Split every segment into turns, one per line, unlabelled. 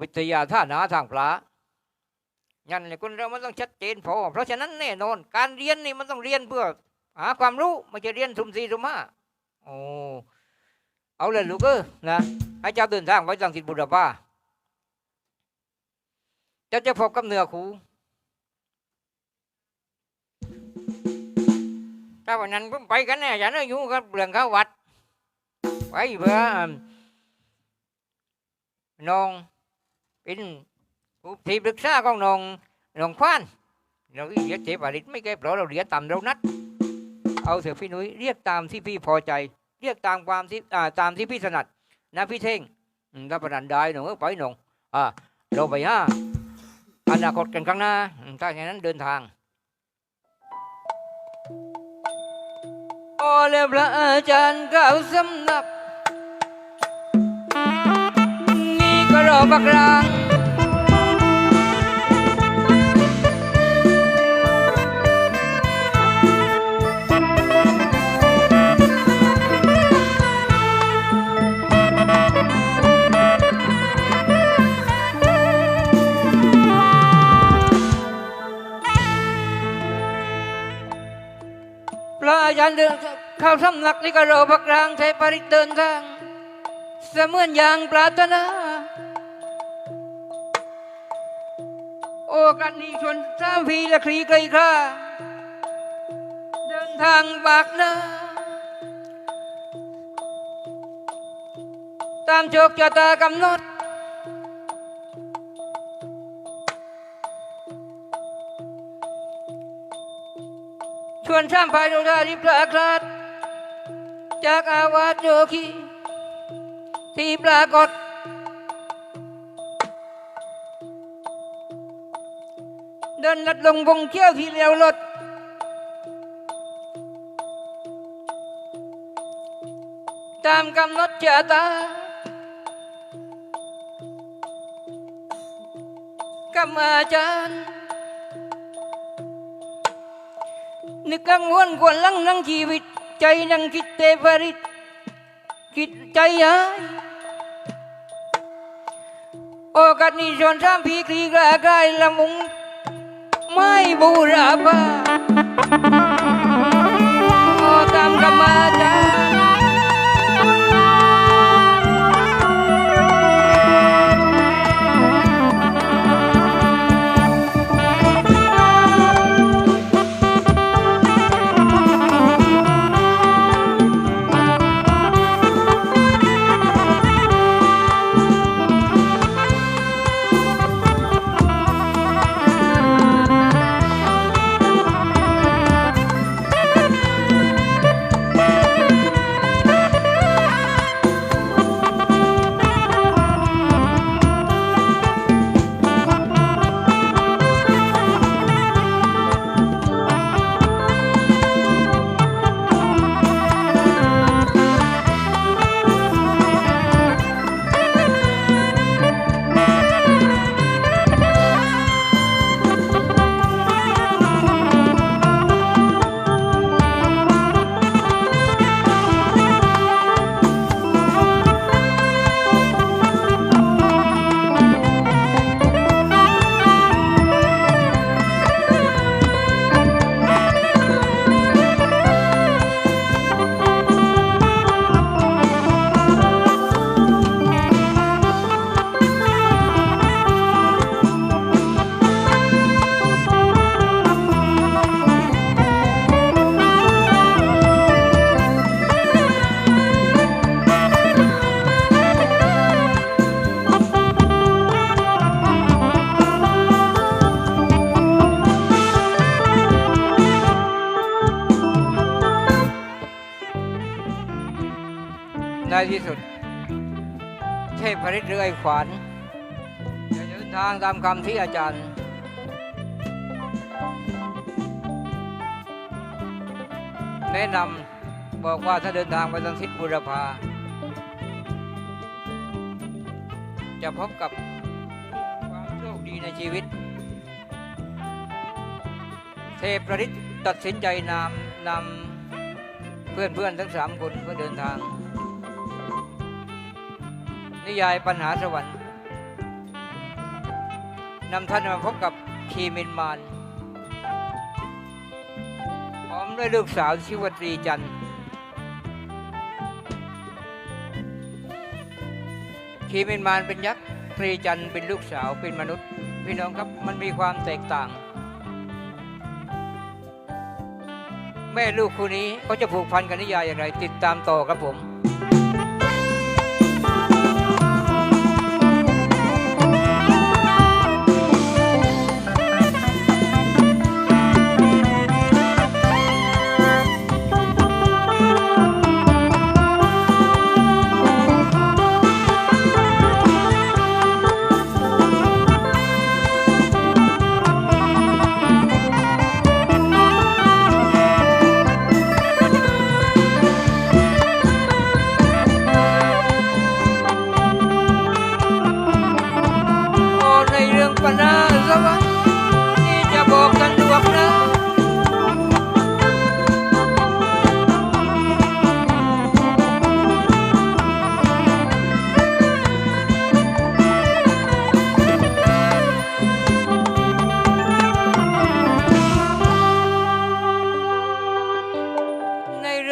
วิทยาท่านาทางพระยันเนี่ยคนเรามันต้องชัดเจนพอ เพราะฉะนั้นแน่นอน การเรียนนี่มันต้องเรียนเพื่อหาความรู้ไม่ใช่เรียนสุ่มสี่สุ่มห้าโอ้เอาเลยลูกเออนะให้เจ้าเดินทางไปจังสิทธิ์บุรพาเจ้าจะพบกับเนื้อคูถ้าวันนั้นผมไปกันเนี่ยอย่าเนื้ออยู่กับเรื่องเข้าวัดไปเพื่อน้อง เป็นผู้ที่ปรึกษาของน้องน้องควานเราเรียกเจ็บอะไรไม่แก้เพราะเราเรียกตามเรานัด เอาเถอพี่นุ้ยเรียกตามที่พี่พอใจ เรียกตามความที่อ่าตามที่พี่ถนัดนะพี่เท่งอืมถ้าประนันได้หนูก็ไปหนูอ่าเราไปห้าอนาคตกันข้างหน้าถ้าอย่างนั้นเดินทางโอเรียบละอาจารย์เก้าสำนัก บักรางพระอาจารย์เดินเข้าสำนักนี่ก็รอพักรางใช้ปริเดินทางเสมือนอย่างปรารถนา กันนี้ชวนสามพีละคลีไกลคราเดินทางบากน้าตามโชคชะตากำหนดชวนช่างพายโดดาริปลาคลาดจากอาวาสโยคีที่ปรากฏ นลัดลงวงเขี้ยวที่เลี้ยวรถตามกำหนดชะตากรรมอาจารย์นึกกังวลกวนลังนังชีวิต ใจนังคิดเตปริตคิดใจหายโอกาสนี้ชวนสามพีคลีกลากายละมุง ไม่ ในที่สุด เทพพริตหรือไอ้ขวานจะเดินทางตามคำที่อาจารย์แนะนำบอกว่าถ้าเดินทางไปทางทิศบุรพา จะพบกับความโชคดีในชีวิต เทพประริตตัดสินใจนำนำเพื่อนๆทั้งสามคนเพื่อเดินทาง นิยายปัญหาสวรรค์นำท่านมาพบกับคีมินมานพร้อมด้วยลูกสาวชื่อว่าตรีจันทร์คีมินมานเป็นยักษ์ตรีจันทร์เป็นลูกสาวเป็นมนุษย์พี่น้องครับมันมีความแตกต่าง แม่ลูกคู่นี้เขาจะผูกพันกันนิยายอย่างไร ติดตามต่อครับผม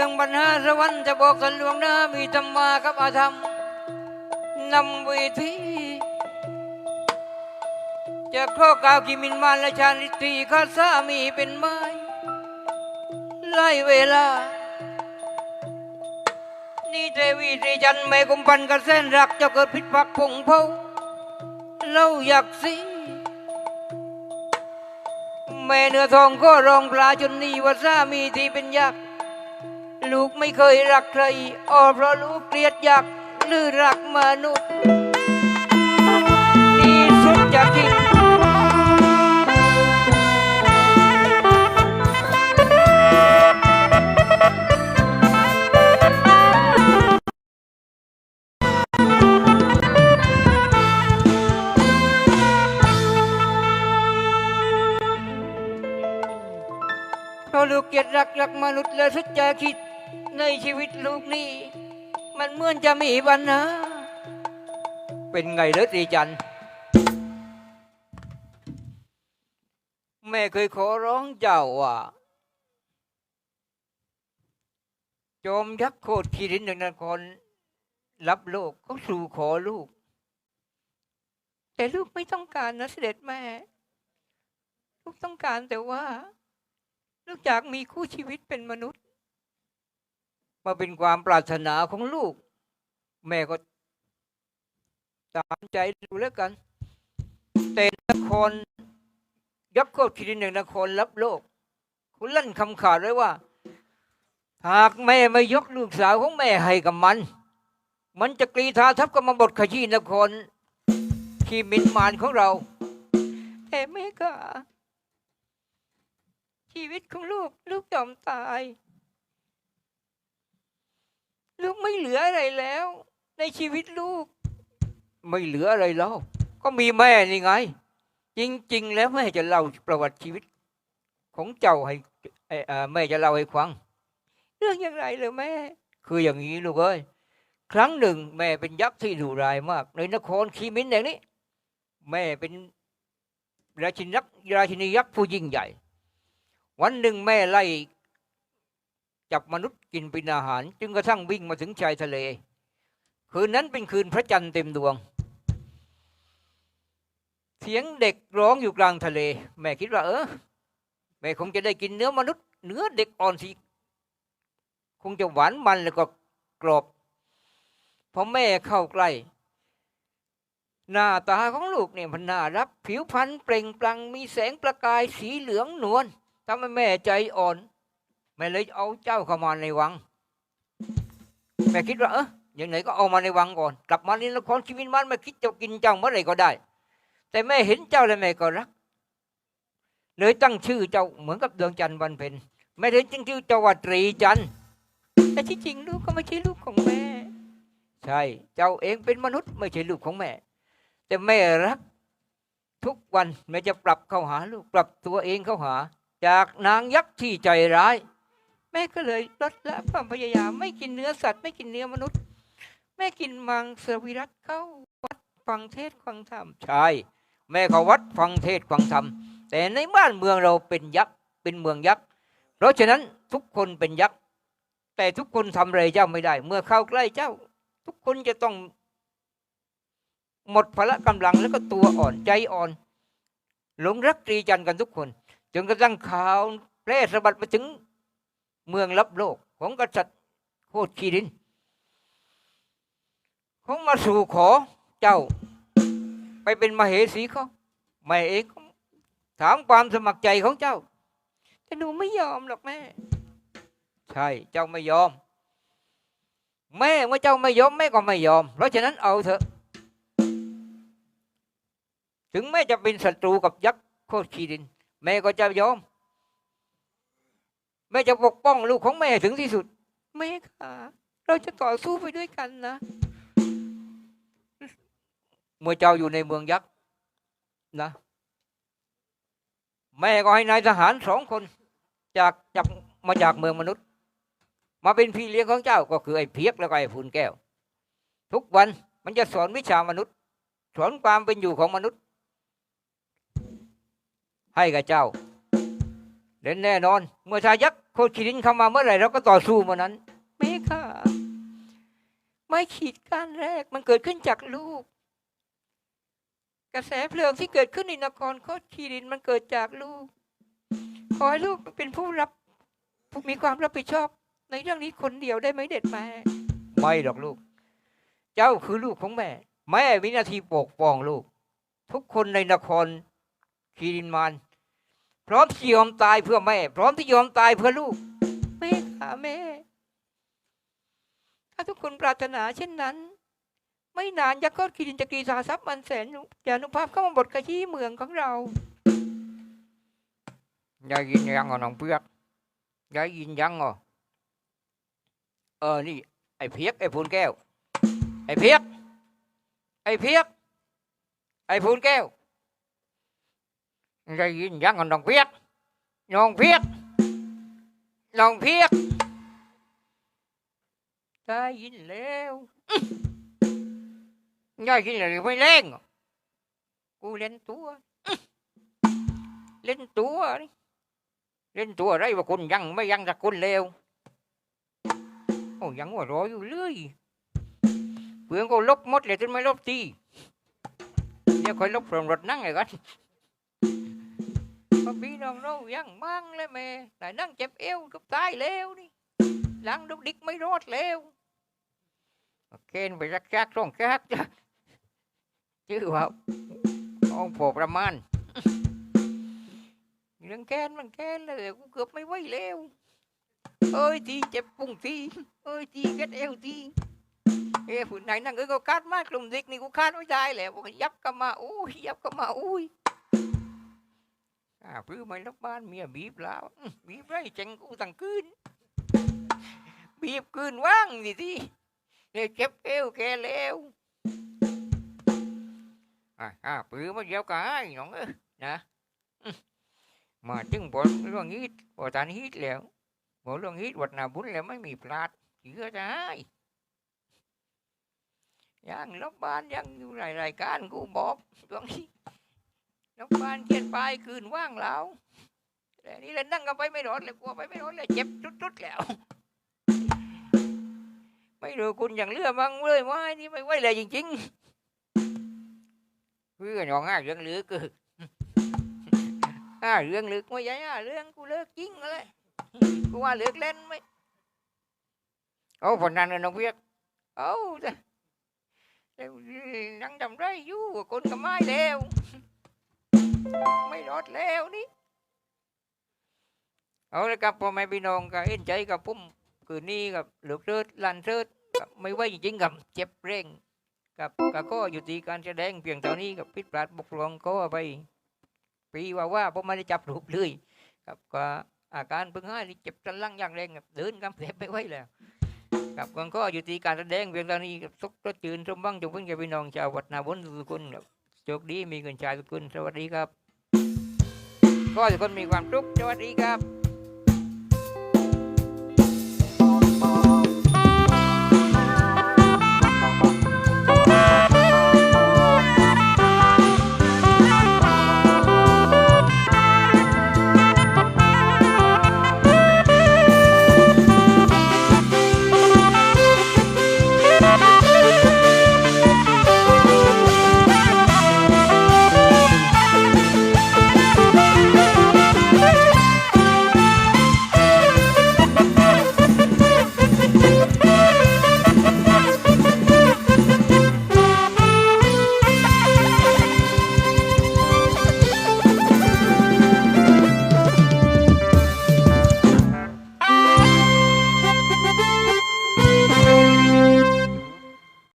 รื่องปัญหาสวรรค์จะบอกกันดวงหนะมีธรรมากับอาธรรมนำเวทีจะข้อกล่าวกิมินมานและชาลิตีข้าสามีเป็นไม้ไล่เวลา นี่เทวีตรีจันทร์ไม่กุมพันกันเส้นรักจะเกิดผิดพักพงเผาเล่าอยากสิแม่เนื้อทองก็รองปลาจนนี่ว่าสามีที่เป็นยักษ์ ลูกไม่เคยรักใครอ้อเพราะลูกเกลียดอยักหรือรักมนุษย์นี่สุดจะคิดพราะลูกเกียรติรักรักมนุษย์และสุดจะคิด ในชีวิตลูกนี่มันเหมือนจะมีปัญหาเป็นไงเลิศดีจันแม่เคยขอร้องเจ้าว่าโจมยักษ์โคตรขีรินหนึ่งนครรับโลกเขาสู่ขอลูก แต่ลูกไม่ต้องการนะเสด็จแม่ ลูกต้องการแต่ว่า ลูกอยากมีคู่ชีวิตเป็นมนุษย์ มาเป็นความปรารถนาของลูก แม่ก็ตามใจดูแล้วกัน แต่นครยักษ์โคตรคิรินหนึ่งนครรับโลกคุณลั่นคำขาดไว้ว่า หากแม่ไม่ยกลูกสาวของแม่ให้กับมัน มันจะกรีธาทับกับมาบทขยี้นครที่มินมานของเรา แต่แม่ก็ชีวิตของลูกลูกยอมตาย ลูกไม่เหลืออะไรแล้ว ในชีวิตลูก ไม่เหลืออะไรแล้ว ก็มีแม่นี่ไง จริง ๆ แล้วแม่จะเล่าประวัติชีวิต ของเจ้าให้แม่จะเล่าให้ฟัง เรื่องอย่างไรเลยแม่ คืออย่างนี้ลูกเอ้ยครั้งหนึ่ง แม่เป็นยักษ์ที่ดุร้ายมาก ในนครคีมินแห่งนี้ แม่เป็นราชินยักษ์ราชินียักษ์ผู้ยิ่งใหญ่ วันหนึ่งแม่ไล่ จับมนุษย์กินเป็นอาหาร จึงกระทั่งวิ่งมาถึงชายทะเล คืนนั้นเป็นคืนพระจันทร์เต็มดวง เสียงเด็กร้องอยู่กลางทะเล แม่คิดว่า เออแม่คงจะได้กินเนื้อมนุษย์เนื้อเด็กอ่อนสิคงจะหวานมันแล้วก็กรอบพอแม่เข้าใกล้หน้าตาของลูกเนี่ยมันน่ารักผิวพรรณเปล่งปลั่งมีแสงประกายสีเหลืองนวลทำให้แม่ใจอ่อน ม่เลยเอาเจ้าเข้ามาในวัง แม่คิดว่าเอออย่างไหนก็เอามาในวังก่อน กลับมาในนครชีวินมันไม่คิดจะกินเจ้าเมื่อไหร่ก็ได้ แต่แม่เห็นเจ้าแล้วแม่ก็รัก เลยตั้งชื่อเจ้าเหมือนกับดวงจันทร์วันเพ็ญแม่เลยตั้งชื่อเจ้าว่าตรีจันทร์แต่ที่จริงลูกก็ไม่ใช่ลูกของแม่ ใช่ เจ้าเองเป็นมนุษย์ไม่ใช่ลูกของแม่ แต่แม่รัก ทุกวันแม่จะปรับเข้าหาลูกปรับตัวเองเข้าหา จากนางยักษ์ที่ใจร้าย แม่ก็เลยลดละความพยายามไม่กินเนื้อสัตว์ไม่กินเนื้อมนุษย์ แม่กินมังสวิรัตเข้าวัดฟังเทศฟังธรรมใช่แม่เขาวัดฟังเทศฟังธรรมแต่ในบ้านเมืองเราเป็นยักษ์เป็นเมืองยักษ์เพราะฉะนั้นทุกคนเป็นยักษ์แต่ทุกคนทำอะไรเจ้าไม่ได้ เมื่อเข้าใกล้เจ้า ทุกคนจะต้อง หมดพละกำลังแล้วก็ตัวอ่อนใจอ่อน หลงรักตรีจันทร์กันทุกคนจนกระทั่งข่าวแพร่สะบัดไปถึง เมืองลับโลกของกษัตริย์โคตรคีรินเขามาสู่ขอเจ้า ไปเป็นมเหสีเขาแม่เองถามความสมัครใจของเจ้า แต่หนูไม่ยอมหรอกแม่ ใช่เจ้าไม่ยอม แม่เมื่อเจ้าไม่ยอมแม่ก็ไม่ยอม เพราะฉะนั้นเอาเถอะ ถึงแม่จะเป็นศัตรูกับยักษ์โคตรคีริน แม่ก็จะยอม แม่จะปกป้องลูกของแม่ถึงที่สุด แม่ค่ะเราจะต่อสู้ไปด้วยกันนะ เมื่อเจ้าอยู่ในเมืองยักษ์นะ แม่ก็ให้นายทหารสองคน จากจากมาจากเมืองมนุษย์ มาเป็นพี่เลี้ยงของเจ้าก็คือไอ้เพียกแล้วก็ไอ้พูนแก้ว ทุกวันมันจะสอนวิชามนุษย์ สอนความเป็นอยู่ของมนุษย์ ให้กับเจ้าเด่นแน่นอน เมื่อชายักษ์ โคชิรินเข้ามาเมื่อไหร่เราก็ต่อสู้เมื่อนั้นแม่ค่ะไม่ขีดการแรกมันเกิดขึ้นจากลูก กระแสเพลิงที่เกิดขึ้นในนครโคตรคีรินมันเกิดจากลูก ขอให้ลูกเป็นผู้รับผู้มีความรับผิดชอบ ในเรื่องนี้คนเดียวได้ไหมเด็ดแม่ไม่หรอกลูก เจ้าคือลูกของแม่ แม่มีหน้าที่ปกป้องลูก ทุกคนในนครคีรินมาน พร้อมที่ยอมตายเพื่อแม่ พร้อมที่ยอมตายเพื่อลูกแม่ค่ะแม่ ถ้าทุกคนปรารถนาเช่นนั้น ไม่นานยักษ์โคตรคีรินจะกรีสาทรัพย์มันแสนยานุภาพเข้ามาบดขยี้เมืองของเราได้ยินยังอะน้องเพียกได้ยินยังอะเออนี่ไอ้เพียกไอ้พูนแก้ว ไอ้เพียกไอ้เพียกไอ้พูนแก้ว ได้ยินยังน้องเพียกน้องเพียกน้องเพียกได้ยินแล้วได้ยินแล้วไม่เล่งกูเล่นตัว เล่นตัวนี่เล่นตัวไรว่าคนยังไม่ยังสักคนเลวโอ้ยังว่ารออยู่เลยเพื่อนก็ลบหมดเลยจนไม่ลบทีเดี๋ยวคอยลบ from รถนั่งเลยกัน พอพี่น้องเรายังมั่งเลยแม่แต่นั่งเจ็บเอวกับตายแล้วนี่หลังดุกดิกไม่รอดแล้วเกณฑ์ไปรักชักต้องชักจ้ะชื่อว่าองค์โปประมาณเรื่องแค้นมันแค้นเลยกูเกือบไม่ไหวแล้วเอ้ยทีเจ็บปุ้งทีเอ้ยทีเก็ดเอวทีเอ้ยผู้ไหนนั่งเอ้ยก็คาดมากกลุ่มเด็กนี่กูคาดไม่ได้แหละบอกยับกันมาอุ้ยยับกันมาอุ้ย อ่าพื้นไม่รับบ้านเมียบีบแล้วบีบไรเจังกูตั้งคืนบีบคืนว่างสิที่เนี่ยเจ็บเอวแกแล้วอ่าอ่าปืนมาเดียวกันน้องเอ้นะมาถึงบอลเรื่องฮิตพอตานฮิตแล้วบอเรื่องฮิตวัดนาบุญแล้วไม่มีพลาดเชื่อได้ยังลบบ้านยังอยู่ในรายการกูบอกตรงนี้ ลบบ้านเขียนป้ายคืนว่างแล้วแต่นี่เลยนั่งกันไปไม่รอดเลยกลัวไปไม่รอดเลยเจ็บจุดๆแล้ว ไม่รู้คุณอย่างเลือมังเลยว่านี่ไม่ไหวเลยจริงๆเพื่อนองง่าเรื่องลือคืออ่าเรื่องลึกไม่ใช่อ่าเรื่องกูเลิกจริงเลยกูว่าเลิกเล่นไหมโอ้ผลนั้นเลยน้องเพียกโอ้แต่แต่นั่งทำไรอยู่กับคนกับไม้แล้ว ไม่รอดแล้วนี่เอาลยครับพ่อแม่พี่น้องก็เอ็นใจกับพุ่มคืนนี้กับเหลือกเลิศลันเลิศกับไม่ไหวจริงๆกับเจ็บเร่งกับกับก็อยู่ที่การแสดงเพียงเท่านี้กับพิษพลาดบกพร่องก็ไปปีว่าว่าผมไม่ได้จับรูปเลยครับก็อาการเพิ่งห้นี่เจ็บสันลังอย่างแรงครับเดินกำเสบไปไว้แล้วครับก็ก็อยู่ที่การแสดงเพียงเท่านี้ครับสุขรถจืนสมบังจงพึ่งแก่พี่น้องชาววัดนาบุญทุกคนครับโชคดีมีเงินชายทุกคนสวัสดีครับ ก็ทุกคนมีความสุขสวัสดีครับ